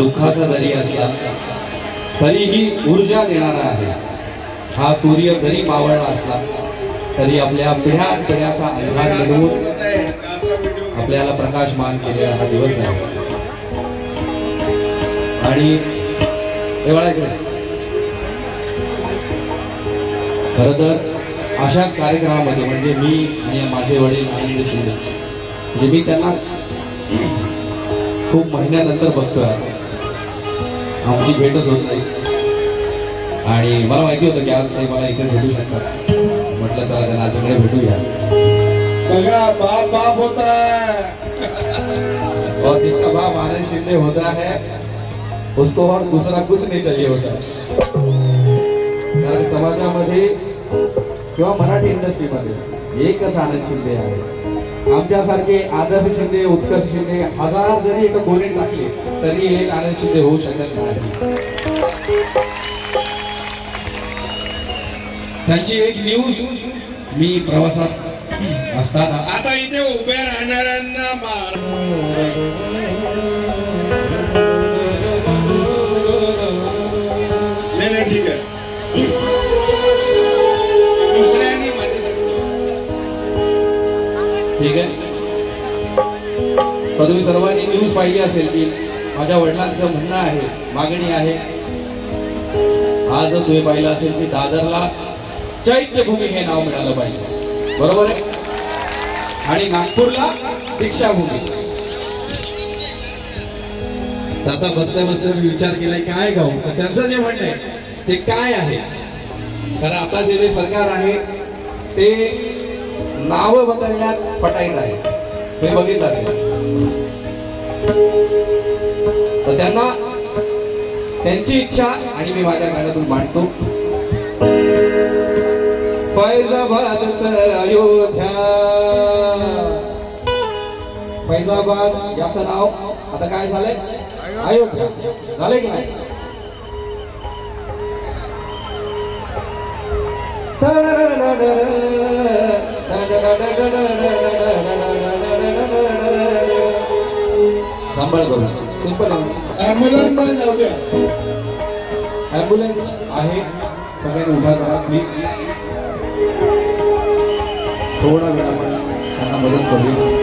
दुःखाचा जरी असला तरीही ऊर्जा देणारा आहे. हा सूर्य जरी मावळला असला तरी आपल्या पिढ्या पिढ्याचा अंधार मिळवून आपल्याला प्रकाशमान केलेला हा दिवस आहे. आणि हे खरं तर अशाच कार्यक्रमामध्ये म्हणजे मी आणि माझे वडील आनंद शिंदे म्हणजे मी त्यांना खूप महिन्यानंतर बघतोय. आहे आमची भेटच होत नाही. आणि मला माहिती होतं की आज ते मला इथे भेटू शकतात. म्हटलं चला त्यांना आजकडे भेटूया. बघा बाप बाप होता है और जिसका बाप आनंद शिंदे होता है उसको और दूसरा कुछ नहीं चाहिए होता. कारण समाजामध्ये किंवा मराठी इंडस्ट्रीमध्ये एकच आनंद शिंदे आहे. आमच्यासारखे आदर्श शिंदे उत्कर्ष शिंदे हजार जरी एक गोणे टाकले तरी एक आनंद शिंदे होऊ शकत नाही. त्यांची एक न्यूज मी प्रवासात असताना. आता इथे उभ्या राहणाऱ्यांना ठीक आहे? तर तुम्ही सर्वांनी न्यूज पाहिली असेल की माझ्या वडिलांचं म्हणणं आहे मागणी आहे. आज तुम्ही पाहिलं असेल की दादरला चैत्यभूमी हे नाव मिळालं पाहिजे. बरोबर आहे? आणि नागपूरला दीक्षाभूमी. आता बसल्या बसल्या मी विचार केलाय काय गाऊ? तर त्यांचं जे म्हणणं आहे ते काय आहे? कारण आता जे जे सरकार आहे ते नाव बदलण्यात पटाईत आहे. हे बघितलं असेल. तर त्यांना त्यांची इच्छा आणि मी माझ्या गाण्यातून मांडतो. फैजाबाद अयोध्या. फैजाबाद याचं नाव आता काय झालंय? अयोध्या. झालंय की नाही? सांभाळ करू. सिंपल ऍम्ब्युलन्स जाऊ द्या. ॲम्ब्युलन्स आहे. सगळ्यांनी उभा करा प्लीज थोडा वेळ आपण त्यांना मदत करूया.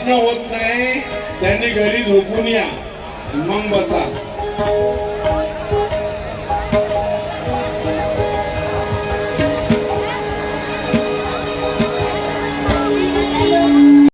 प्रश्न होत नाही. त्यांनी घरी झोपून या. मग बसा.